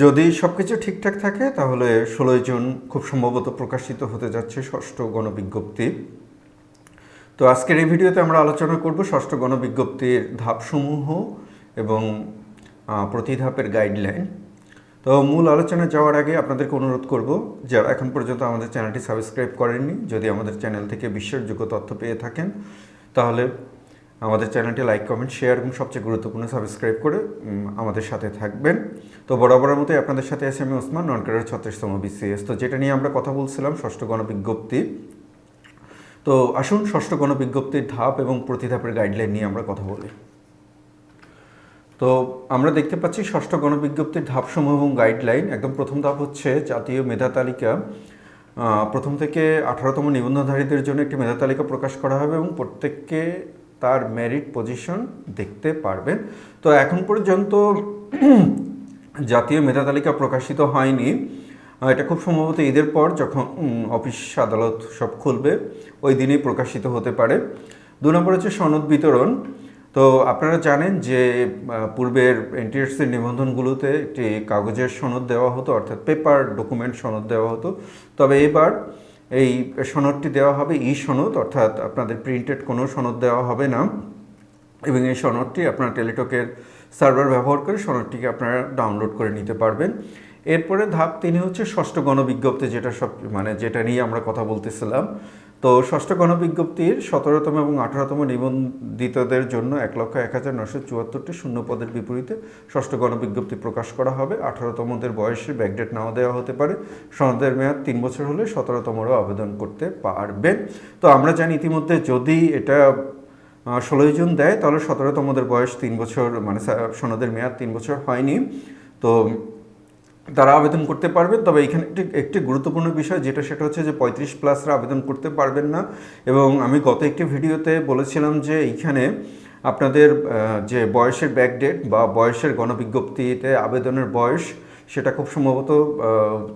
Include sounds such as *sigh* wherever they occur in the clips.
যদি সব কিছু ঠিকঠাক থাকে, তাহলে ষোলোই জুন খুব সম্ভবত প্রকাশিত হতে যাচ্ছে ষষ্ঠ গণবিজ্ঞপ্তি। তো আজকের এই ভিডিওতে আমরা আলোচনা করব ষষ্ঠ গণবিজ্ঞপ্তির ধাপসমূহ এবং প্রতি ধাপের গাইডলাইন তো মূল আলোচনা যাওয়ার আগে আপনাদেরকে অনুরোধ করব, যারা এখন পর্যন্ত আমাদের চ্যানেলটি সাবস্ক্রাইব করেননি, যদি আমাদের চ্যানেল থেকে বিশ্বাসযোগ্য তথ্য পেয়ে থাকেন, তাহলে আমাদের চ্যানেলটি লাইক, কমেন্ট, শেয়ার এবং সবচেয়ে গুরুত্বপূর্ণ সাবস্ক্রাইব করে আমাদের সাথে থাকবেন। তো বরাবরের মতোই আপনাদের সাথে আছে আমি ওসমান নন ক্যাডার ছত্রিশতম বিসিএস তো যেটা নিয়ে আমরা কথা বলছিলাম, ষষ্ঠ গণবিজ্ঞপ্তি। তো আসুন, ষষ্ঠ গণবিজ্ঞপ্তির ধাপ এবং প্রতি ধাপের গাইডলাইন নিয়ে আমরা কথা বলি। তো আমরা দেখতে পাচ্ছি, ষষ্ঠ গণবিজ্ঞপ্তির ধাপসমূহ এবং গাইডলাইন একদম প্রথম ধাপ হচ্ছে জাতীয় মেধা তালিকা। প্রথম থেকে আঠারোতম নিবন্ধনধারীদের জন্য একটি মেধা তালিকা প্রকাশ করা হবে এবং প্রত্যেককে তার মেরিট পজিশন দেখতে পারবেন। তো এখন পর্যন্ত জাতীয় মেধা তালিকা প্রকাশিত হয়নি। এটা খুব সম্ভবত ঈদের পর যখন অফিস আদালত সব খুলবে, ওই দিনেই প্রকাশিত হতে পারে। দু নম্বর হচ্ছে সনদ বিতরণ। তো আপনারা জানেন যে পূর্বের এনটিএসসির নিবন্ধনগুলোতে একটি কাগজের সনদ দেওয়া হতো, অর্থাৎ পেপার ডকুমেন্ট সনদ দেওয়া হতো। তবে এবার এই সনদটি দেওয়া হবে, ই সনদ, অর্থাৎ আপনাদের প্রিন্টেড কোনো সনদ দেওয়া হবে না। এবং এই সনদটি আপনার টেলিটকের সার্ভার ব্যবহার করে সনদটিকে আপনারা ডাউনলোড করে নিতে পারবেন। এরপরে ধাপ তিনি হচ্ছে ষষ্ঠ গণবিজ্ঞপ্তি, যেটা সব মানে যেটা নিয়ে আমরা কথা বলতেছিলাম। তো ষষ্ঠ গণবিজ্ঞপ্তির সতেরোতম এবং আঠারোতম নিবন্ধিতদের জন্য এক লক্ষ এক হাজার নশো চুয়াত্তরটি শূন্য পদের বিপরীতে ষষ্ঠ গণবিজ্ঞপ্তি প্রকাশ করা হবে। আঠারোতমদের বয়সে ব্যাকডেট নাও দেওয়া হতে পারে। সনদের মেয়াদ তিন বছর হলে সতেরোতমরাও আবেদন করতে পারবেন। তো আমরা জানি ইতিমধ্যে যদি এটা ষোলোই জুন দেয়, তাহলে সতেরোতমদের বয়স তিন বছর মানে সনদের মেয়াদ তিন বছর হয়নি। তো তারা আবেদন করতে পারবেন তবে এখানে একটি একটি গুরুত্বপূর্ণ বিষয় যেটা সেটা হচ্ছে যে পঁয়ত্রিশ প্লাসরা আবেদন করতে পারবেন না। এবং আমি গত একটি ভিডিওতে বলেছিলাম যে এইখানে আপনাদের যে বয়সের ব্যাকডেট বা বয়সের গণবিজ্ঞপ্তিতে আবেদনের বয়স সেটা খুব সম্ভবত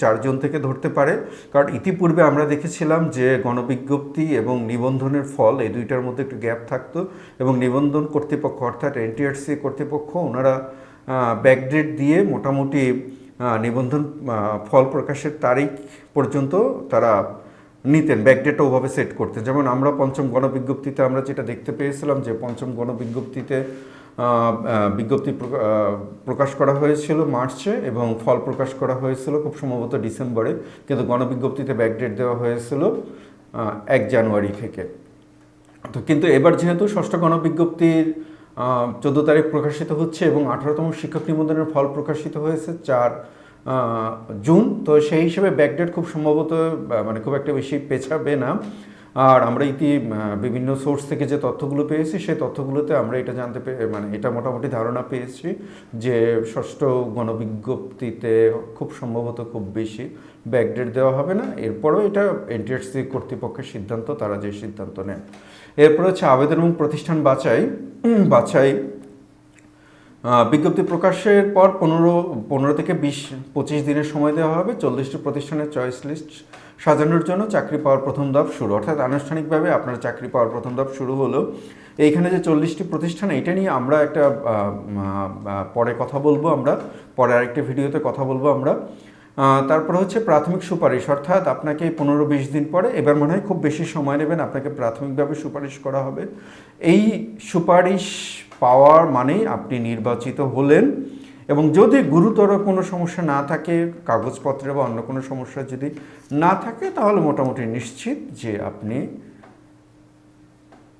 চারজন থেকে ধরতে পারে। কারণ ইতিপূর্বে আমরা দেখেছিলাম যে গণবিজ্ঞপ্তি এবং নিবন্ধনের ফল এই দুইটার মধ্যে একটু গ্যাপ থাকতো এবং নিবন্ধন কর্তৃপক্ষ অর্থাৎ এনটিআরসি কর্তৃপক্ষ ওনারা ব্যাকডেট দিয়ে মোটামুটি নিবন্ধন ফল প্রকাশের তারিখ পর্যন্ত তারা নিতেন ব্যাকডেটটা ওভাবে সেট করতেন। যেমন আমরা পঞ্চম গণবিজ্ঞপ্তিতে আমরা যেটা দেখতে পেয়েছিলাম যে পঞ্চম গণবিজ্ঞপ্তিতে বিজ্ঞপ্তি প্রকা- প্রকাশ করা হয়েছিল মার্চে এবং ফল প্রকাশ করা হয়েছিল খুব সম্ভবত ডিসেম্বরে। কিন্তু গণবিজ্ঞপ্তিতে ব্যাকডেট দেওয়া হয়েছিল এক জানুয়ারি থেকে। তো কিন্তু এবার যেহেতু ষষ্ঠ গণবিজ্ঞপ্তির চোদ্দ তারিখ প্রকাশিত হচ্ছে এবং আঠারোতম শিক্ষক নিবন্ধনের ফল প্রকাশিত হয়েছে চার জুন। তো সেই হিসেবে ব্যাকডেট খুব সম্ভবত মানে খুব একটা বেশি পেছাবে না। আর আমরা ইতি বিভিন্ন সোর্স থেকে যে তথ্যগুলো পেয়েছি, সেই তথ্যগুলোতে আমরা এটা জানতে পেরে মানে এটা মোটামুটি ধারণা পেয়েছি যে ষষ্ঠ গণবিজ্ঞপ্তিতে খুব সম্ভবত খুব বেশি ব্যাকডেট দেওয়া হবে না। এরপরও এটা এনটিএসসি কর্তৃপক্ষের সিদ্ধান্ত, তারা যে সিদ্ধান্ত নেন। এরপর হচ্ছে আবেদন এবং প্রতিষ্ঠান বাছাই বাছাই। বিজ্ঞপ্তি প্রকাশের পর পনেরো পনেরো থেকে বিশ, পঁচিশ দিনের সময় দেওয়া হবে। চল্লিশটি প্রতিষ্ঠানের চয়েস লিস্ট সাজানোর জন্য চাকরি পাওয়ার প্রথম ধাপ শুরু। অর্থাৎ আনুষ্ঠানিকভাবে আপনার চাকরি পাওয়ার প্রথম ধাপ শুরু হলো। এইখানে যে চল্লিশটি প্রতিষ্ঠান এটা নিয়ে আমরা একটা পরে কথা বলব আমরা। পরে আরেকটি ভিডিওতে কথা বলব আমরা। তারপর হচ্ছে প্রাথমিক সুপারিশ, অর্থাৎ আপনাকে পনেরো বিশ দিন পরে এবার মনে হয় খুব বেশি সময় নেবেন আপনাকে প্রাথমিকভাবে সুপারিশ করা হবে। এই সুপারিশ পাওয়ার মানেই আপনি নির্বাচিত হলেন এবং যদি গুরুতর কোনো সমস্যা না থাকে, কাগজপত্রে বা অন্য কোনো সমস্যা যদি না থাকে, তাহলে মোটামুটি নিশ্চিত যে আপনি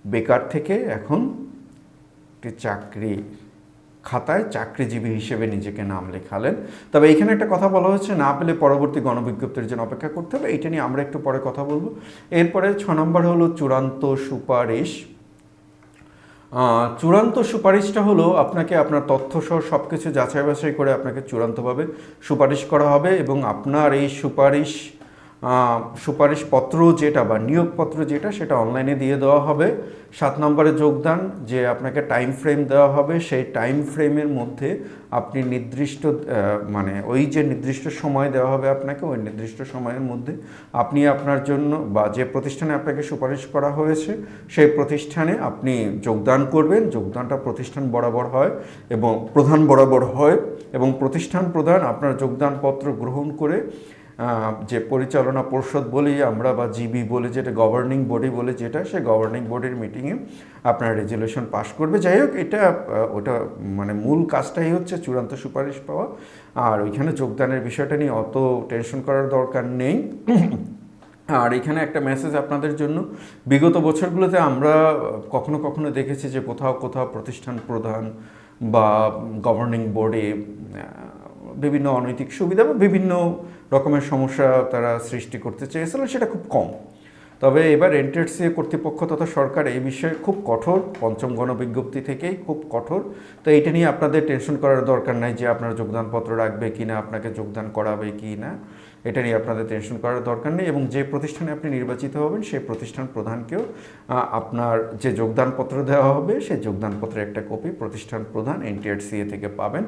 বেকার থেকে এখন একটি চাকরি খাতায় চাকরিজীবী হিসেবে নিজেকে নাম লেখালেন। তবে এখানে একটা কথা বলা হচ্ছে না পেলে পরবর্তী গণবিজ্ঞপ্তির জন্য অপেক্ষা করতে হবে। এটা নিয়ে আমরা একটু পরে কথা বলব। এরপরে ছ নম্বর হলো চূড়ান্ত সুপারিশ। চূড়ান্ত সুপারিশটা হলো আপনাকে আপনার তথ্য সহ সব কিছু যাচাই বাছাই করে আপনাকে চূড়ান্তভাবে সুপারিশ করা হবে এবং আপনার এই সুপারিশ সুপারিশপত্র যেটা বা নিয়োগপত্র যেটা, সেটা অনলাইনে দিয়ে দেওয়া হবে। সাত নম্বরে যোগদান, যে আপনাকে টাইম ফ্রেম দেওয়া হবে, সেই টাইম ফ্রেমের মধ্যে আপনি নির্দিষ্ট মানে ওই যে নির্দিষ্ট সময় দেওয়া হবে আপনাকে, ওই নির্দিষ্ট সময়ের মধ্যে আপনি আপনার জন্য বা যে প্রতিষ্ঠানে আপনাকে সুপারিশ করা হয়েছে, সেই প্রতিষ্ঠানে আপনি যোগদান করবেন। যোগদানটা প্রতিষ্ঠান বরাবর হয় এবং প্রধান বরাবর হয় এবং প্রতিষ্ঠান প্রধান আপনার যোগদানপত্র গ্রহণ করে যে পরিচালনা পর্ষদ বলি আমরা বা জিবি বলি, যেটা গভর্নিং বডি বলে, যেটা সে গভর্নিং বডির মিটিংয়ে আপনার রেজলিউশন পাশ করবে। যাই হোক, এটা ওটা মানে মূল কাজটাই হচ্ছে চূড়ান্ত সুপারিশ পাওয়া। আর ওইখানে যোগদানের বিষয়টা নিয়ে অত টেনশন করার দরকার নেই। আর এখানে একটা মেসেজ আপনাদের জন্য। বিগত বছরগুলোতে আমরা কখনো কখনো দেখেছি যে কোথাও কোথাও প্রতিষ্ঠান প্রধান বা গভর্নিং বোর্ডে বিভিন্ন অনৈতিক সুবিধা বা বিভিন্ন রকমের সমস্যা তারা সৃষ্টি করতে চেয়েছিল, সেটা খুব কম। তবে এবার এনটিএসসি কর্তৃপক্ষ তথা সরকার এই বিষয়ে খুব কঠোর, পঞ্চম গণবিজ্ঞপ্তি থেকেই খুব কঠোর। তো এইটা নিয়ে আপনাদের টেনশন করার দরকার নাই যে আপনার যোগদানপত্র রাখবে কি না আপনাকে যোগদান করাবে কি না এটা নিয়ে আপনাদের টেনশন করার দরকার নেই এবং যে প্রতিষ্ঠানে আপনি নির্বাচিত হবেন, সেই প্রতিষ্ঠান প্রধানকেও আপনার যে যোগদানপত্র দেওয়া হবে, সেই যোগদানপত্রের একটা কপি প্রতিষ্ঠান প্রধান এনটিআরসিএ থেকে পাবেন।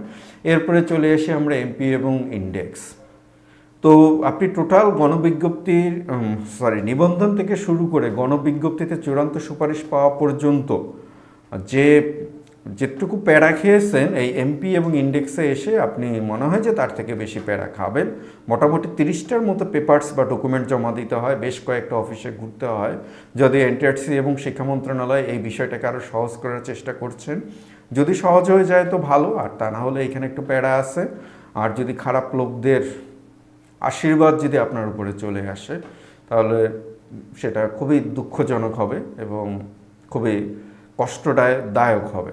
এরপরে চলে এসে আমরা এমপি এবং ইন্ডেক্স তো আপনি টোটাল গণবিজ্ঞপ্তির সরি নিবন্ধন থেকে শুরু করে গণবিজ্ঞপ্তিতে চূড়ান্ত সুপারিশ পাওয়া পর্যন্ত, যে যেটুকু প্যারা খেয়েছেন, এই এমপি এবং ইন্ডেক্সে এসে আপনি মনে হয় যে তার থেকে বেশি প্যারা খাবেন। মোটামুটি তিরিশটার মতো পেপার্স বা ডকুমেন্ট জমা দিতে হয়, বেশ কয়েকটা অফিসে ঘুরতে হয়। যদি এনটিআরসি এবং শিক্ষা মন্ত্রণালয় এই বিষয়টাকে আরও সহজ করার চেষ্টা করছেন, যদি সহজ হয়ে যায় তো ভালো, আর তা না হলে এখানে একটু প্যারা আছে। আর যদি খারাপ লোকদের আশীর্বাদ যদি আপনার উপরে চলে আসে, তাহলে সেটা খুবই দুঃখজনক হবে এবং খুবই কষ্টদায়ক দায়ক হবে।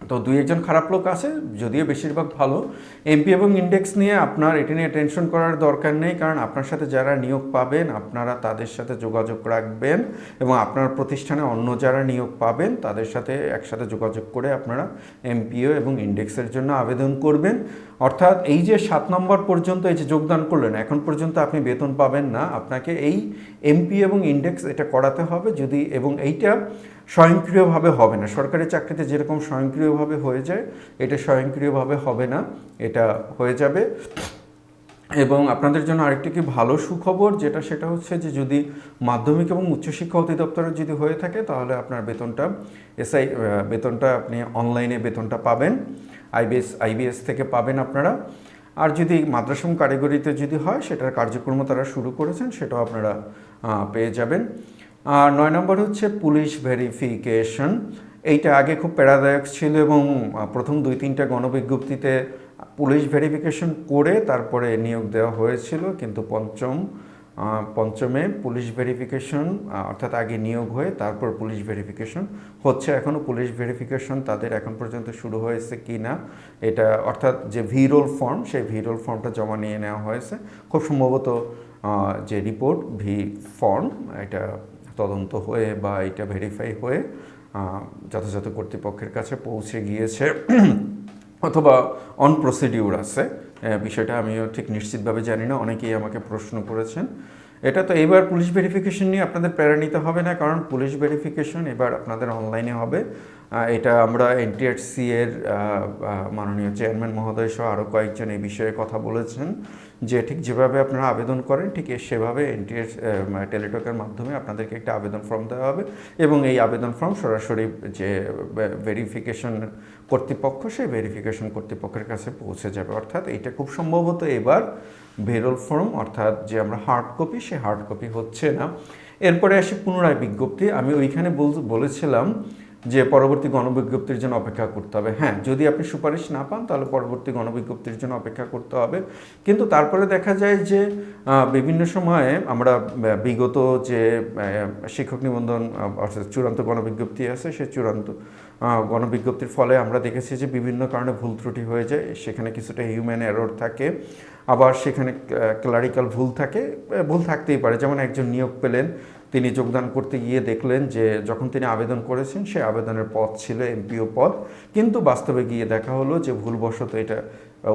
তো দুই একজন খারাপ লোক আছে যদিও বেশিরভাগ ভালো। এমপি এবং ইন্ডেক্স নিয়ে আপনার এটি নিয়ে টেনশন করার দরকার নেই, কারণ আপনার সাথে যারা নিয়োগ পাবেন, আপনারা তাদের সাথে যোগাযোগ রাখবেন এবং আপনার প্রতিষ্ঠানে অন্য যারা নিয়োগ পাবেন, তাদের সাথে একসাথে যোগাযোগ করে আপনারা এমপিও এবং ইন্ডেক্সের জন্য আবেদন করবেন। অর্থাৎ এই যে সাত নম্বর পর্যন্ত এই যে যোগদান করলেন, এখন পর্যন্ত আপনি বেতন পাবেন না। আপনাকে এই এমপি এবং ইন্ডেক্স এটা করাতে হবে যদি, এবং এইটা স্বয়ংক্রিয়ভাবে হবে না। সরকারি চাকরিতে যেরকম স্বয়ংক্রিয়ভাবে হয়ে যায়, এটা স্বয়ংক্রিয়ভাবে হবে না। এটা হয়ে যাবে। এবং আপনাদের জন্য আরেকটি কি ভালো সুখবর, যেটা সেটা হচ্ছে যে যদি মাধ্যমিক এবং উচ্চশিক্ষা অধিদপ্তরের যদি হয়ে থাকে, তাহলে আপনার বেতনটা এসআই বেতনটা আপনি অনলাইনে বেতনটা পাবেন। আইবিএস আইবিএস থেকে পাবেন আপনারা। আর যদি মাদ্রাসা এবং কারিগরিতে যদি হয়, সেটার কার্যক্রম তারা শুরু করেছেন, সেটাও আপনারা পেয়ে যাবেন। আর নয় নম্বর হচ্ছে পুলিশ ভেরিফিকেশন। এইটা আগে খুব প্যারাদায়ক ছিল এবং প্রথম দুই তিনটা গণবিজ্ঞপ্তিতে পুলিশ ভেরিফিকেশন করে তারপরে নিয়োগ দেওয়া হয়েছিল, কিন্তু পঞ্চম পঞ্চমে পুলিশ ভেরিফিকেশন অর্থাৎ আগে নিয়োগ হয়ে তারপর পুলিশ ভেরিফিকেশন হচ্ছে। এখনও পুলিশ ভেরিফিকেশন তাদের এখন পর্যন্ত শুরু হয়েছে কি না, এটা অর্থাৎ যে ভিরোল ফর্ম, সেই ভিরোল ফর্মটা জমা নিয়ে নেওয়া হয়েছে। খুব সম্ভবত যে রিপোর্ট, ভি ফর্ম, এটা তদন্ত হয়ে বা এটা ভেরিফাই হয়ে যথাযথ কর্তৃপক্ষের কাছে পৌঁছে গিয়েছে। অথবা অন প্রসিডিউর আছে। বিষয়টা আমিও ঠিক নিশ্চিতভাবে জানি না, অনেকেই আমাকে প্রশ্ন করেছেন। এটা তো এবার পুলিশ ভেরিফিকেশন নিয়ে আপনাদের প্যারা নিতে হবে না, কারণ পুলিশ ভেরিফিকেশন এবার আপনাদের অনলাইনে হবে। এটা আমরা এনটিআরসি এর আহ, আহ, মাননীয় চেয়ারম্যান মহোদয় সহ আরও কয়েকজন এই বিষয়ে কথা বলেছেন যে ঠিক যেভাবে আপনারা আবেদন করেন ঠিক সেভাবে এনটিএস টেলিটকের মাধ্যমে আপনাদেরকে একটা আবেদন ফর্ম দেওয়া হবে এবং এই আবেদন ফর্ম সরাসরি যে ভেরিফিকেশন কর্তৃপক্ষ সেই ভেরিফিকেশন কর্তৃপক্ষের কাছে পৌঁছে যাবে। অর্থাৎ এটা খুব সম্ভবত এবার বেরোল ফর্ম অর্থাৎ যে আমরা হার্ড কপি সে হার্ড কপি হচ্ছে না। এরপরে আসি পুনরায় বিজ্ঞপ্তি। আমি ওইখানে বল- বলেছিলাম যে পরবর্তী গণবিজ্ঞপ্তির জন্য অপেক্ষা করতে হবে। হ্যাঁ যদি আপনি সুপারিশ না পান, তাহলে পরবর্তী গণবিজ্ঞপ্তির জন্য অপেক্ষা করতে হবে। কিন্তু তারপরে দেখা যায় যে বিভিন্ন সময়ে আমরা বিগত যে শিক্ষক নিবন্ধন অর্থাৎ চূড়ান্ত গণবিজ্ঞপ্তি আছে, সে চূড়ান্ত গণবিজ্ঞপ্তির ফলে আমরা দেখেছি যে বিভিন্ন কারণে ভুল ত্রুটি হয়ে যায়। সেখানে কিছুটা হিউম্যান এরর থাকে। আবার সেখানে ক্লারিক্যাল ভুল থাকে। ভুল থাকতেই পারে। যেমন একজন নিয়োগ পেলেন তিনি যোগদান করতে গিয়ে দেখলেন যে যখন তিনি আবেদন করেছেন সেই আবেদনের পদ ছিল এমপিও পদ। কিন্তু বাস্তবে গিয়ে দেখা হলো যে ভুলবশত এটা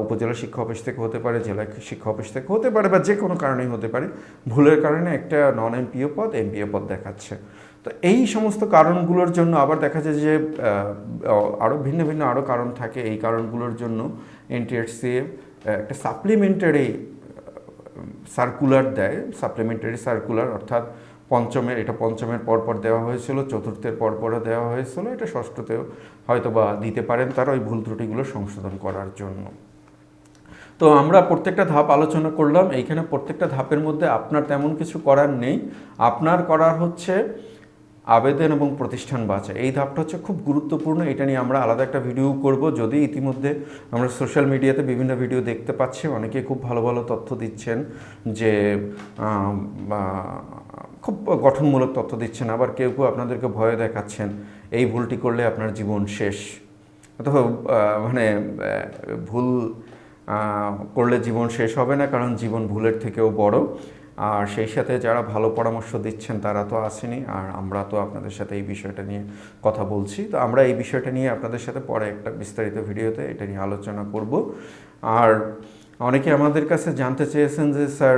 উপজেলা শিক্ষা অফিস থেকে হতে পারে, জেলা শিক্ষা অফিস থেকে হতে পারে বা যে কোনো কারণেই হতে পারে, ভুলের কারণে একটা নন এমপিও পদ এমপিও পদ দেখাচ্ছে। তো এই সমস্ত কারণগুলোর জন্য আবার দেখা যায় যে আরও ভিন্ন ভিন্ন আরও কারণ থাকে। এই কারণগুলোর জন্য এনটিএসসি একটা সাপ্লিমেন্টারি সার্কুলার দেয়। সাপ্লিমেন্টারি সার্কুলার অর্থাৎ পঞ্চমের, এটা পঞ্চমের পরপর দেওয়া হয়েছিল, চতুর্থের পরপরও দেওয়া হয়েছিল, এটা ষষ্ঠতেও হয়তো বা দিতে পারেন তারা ওই ভুল ত্রুটিগুলো সংশোধন করার জন্য। তো আমরা প্রত্যেকটা ধাপ আলোচনা করলাম, এইখানে প্রত্যেকটা ধাপের মধ্যে আপনার তেমন কিছু করার নেই। আপনার করার হচ্ছে আবেদন এবং প্রতিষ্ঠান বাঁচা এই ধাপটা হচ্ছে খুব গুরুত্বপূর্ণ, এটা নিয়ে আমরা আলাদা একটা ভিডিও করব। যদি ইতিমধ্যে আমরা সোশ্যাল মিডিয়াতে বিভিন্ন ভিডিও দেখতে পাচ্ছি, অনেকে খুব ভালো ভালো তথ্য দিচ্ছেন যে খুব গঠনমূলক তথ্য দিচ্ছেন, আবার কেউ কেউ আপনাদেরকে ভয় দেখাচ্ছেন, এই ভুলটি করলে আপনার জীবন শেষ। অথবা মানে ভুল করলে জীবন শেষ হবে না, কারণ জীবন ভুলের থেকেও বড়। আর সেই সাথে যারা ভালো পরামর্শ দিচ্ছেন, তারা তো আসেনি। আর আমরা তো আপনাদের সাথে এই বিষয়টা নিয়ে কথা বলছি। তো আমরা এই বিষয়টা নিয়ে আপনাদের সাথে পরে একটা বিস্তারিত ভিডিওতে এটা নিয়ে আলোচনা করব। আর অনেকে আমাদের কাছে জানতে চেয়েছেন যে, স্যার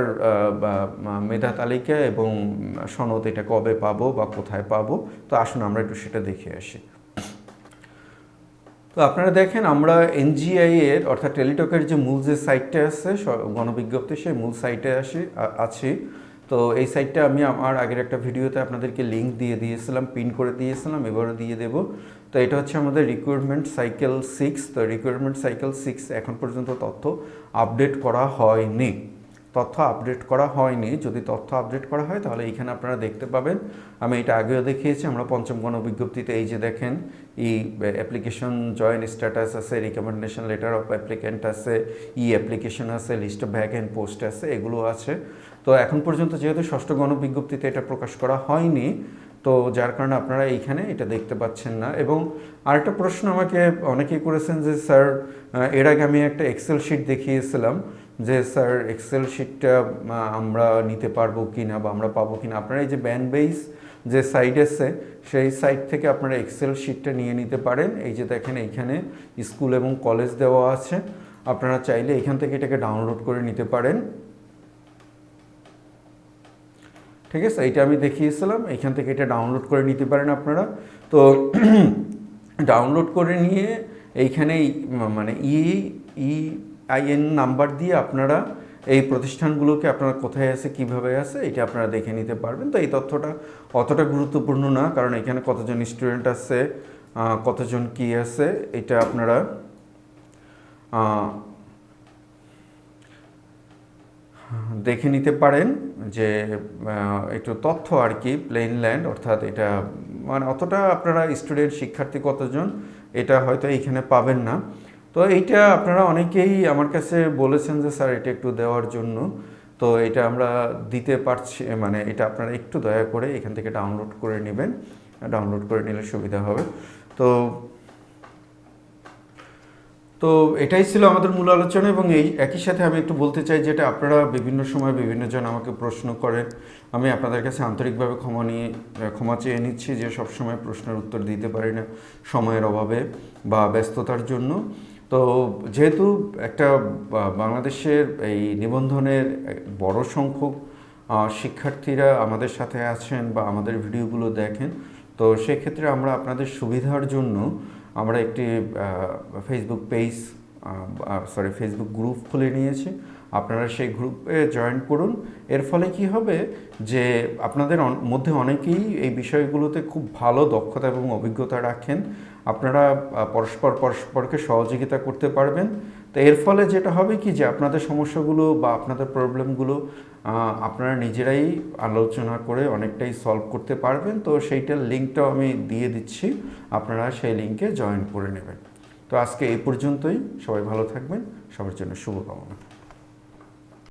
মেধা তালিকা এবং সনদ এটা কবে পাবো বা কোথায় পাবো? তো আসুন আমরা একটু সেটা দেখে আসি। তো আপনারা দেখেন, আমরা এনজিআই এর, অর্থাৎ টেলিটকের যে মূল যে সাইটটা আছে গণবিজ্ঞপ্তি, সেই মূল সাইটে আসি আছি। তো এই সাইটটা আমি আমার আগের একটা ভিডিওতে আপনাদেরকে লিঙ্ক দিয়ে দিয়েছিলাম পিন করে দিয়েছিলাম, এবারও দিয়ে দেব। তো এটা হচ্ছে আমাদের রিক্রুটমেন্ট সাইকেল সিক্স তো রিক্রুটমেন্ট সাইকেল সিক্স এখন পর্যন্ত তথ্য আপডেট করা হয়নি। তথ্য আপডেট করা হয়নি। যদি তথ্য আপডেট করা হয়, তাহলে এইখানে আপনারা দেখতে পাবেন। আমি এটা আগেও দেখিয়েছি, আমরা পঞ্চম গণ বিজ্ঞপ্তিতে এই যে দেখেন, ই অ্যাপ্লিকেশন জয়েন স্ট্যাটাস আছে রিকমেন্ডেশন লেটার অফ অ্যাপ্লিক্যান্ট আছে, ই অ্যাপ্লিকেশন আছে লিস্ট অফ ভ্যাকেন্ট পোস্ট আছে, এগুলো আছে। তো এখন পর্যন্ত যেহেতু ষষ্ঠ গণ বিজ্ঞপ্তিতে এটা প্রকাশ করা হয়নি, তো যার কারণে আপনারা এইখানে এটা দেখতে পাচ্ছেন না। এবং আরেকটা প্রশ্ন আমাকে অনেকেই করেছেন যে, স্যার এর আগে আমি একটা এক্সেল শিট দেখিয়েছিলাম। যে, স্যার এক্সেল শিটটা আমরা নিতে পারব কি না বা আমরা পাবো কি না আপনারা এই যে ব্যান্ড বেস যে সাইট আছে সেই সাইট থেকে আপনারা এক্সেল শিটটা নিয়ে নিতে পারেন। এই যে, দেখেন এইখানে স্কুল এবং কলেজ দেওয়া আছে। আপনারা চাইলে এখান থেকে এটাকে ডাউনলোড করে নিতে পারেন। ঠিক আছে? এইটা আমি দেখিয়েছিলাম। এখান থেকে এটা ডাউনলোড করে নিতে পারেন আপনারা। তো *clears throat* ডাউনলোড করে নিয়ে এইখানেই মানে ই ই আইএন নাম্বার দিয়ে আপনারা এই প্রতিষ্ঠানগুলোকে আপনারা কোথায় আছে, কীভাবে আছে, এটা আপনারা দেখে নিতে পারবেন। তো এই তথ্যটা অতটা গুরুত্বপূর্ণ না, কারণ এখানে কতজন স্টুডেন্ট আছে কতজন কি আছে, এটা আপনারা দেখে নিতে পারেন যে একটু তথ্য আর কি প্লেন ল্যান্ড অর্থাৎ এটা মানে অতটা আপনারা স্টুডেন্ট শিক্ষার্থী কতজন, এটা হয়তো এইখানে পাবেন না। তো এইটা আপনারা অনেকেই আমার কাছে বলেছেন যে, স্যার, এটা একটু দেওয়ার জন্য। তো এটা আমরা দিতে পারছি মানে এটা আপনারা একটু দয়া করে এখান থেকে ডাউনলোড করে নেবেন। ডাউনলোড করে নিলে সুবিধা হবে। তো তো এটাই ছিল আমাদের মূল আলোচনা এবং এই একই সাথে আমি একটু বলতে চাই যেটা আপনারা বিভিন্ন সময় বিভিন্ন জন আমাকে প্রশ্ন করেন। আমি আপনাদের কাছে আন্তরিকভাবে ক্ষমা নিয়ে, ক্ষমা চেয়ে নিচ্ছি যে সবসময় প্রশ্নের উত্তর দিতে পারি না সময়ের অভাবে বা ব্যস্ততার জন্য। তো যেহেতু একটা বাংলাদেশের এই নিবন্ধনের বড় সংখ্যক শিক্ষার্থীরা আমাদের সাথে আছেন বা আমাদের ভিডিওগুলো দেখেন, তো সেক্ষেত্রে আমরা আপনাদের সুবিধার জন্য আমরা একটি Facebook page sorry Facebook group খুলে নিয়েছি। আপনারা সেই গ্রুপে জয়েন করুন। এর ফলে কি হবে যে আপনাদের মধ্যে অনেকেই এই বিষয়গুলোতে খুব ভালো দক্ষতা এবং অভিজ্ঞতা রাখেন। আপনারা পরস্পর পরস্পরকে সহযোগিতা করতে পারবেন। তো এর ফলে যেটা হবে কি যে আপনাদের সমস্যাগুলো বা আপনাদের প্রবলেমগুলো আপনারা নিজেরাই আলোচনা করে অনেকটাই সলভ করতে পারবেন। তো সেইটার লিঙ্কটাও আমি দিয়ে দিচ্ছি। আপনারা সেই লিঙ্কে জয়েন করে নেবেন। তো আজকে এই পর্যন্তই। সবাই ভালো থাকবেন। সবার জন্য শুভকামনা।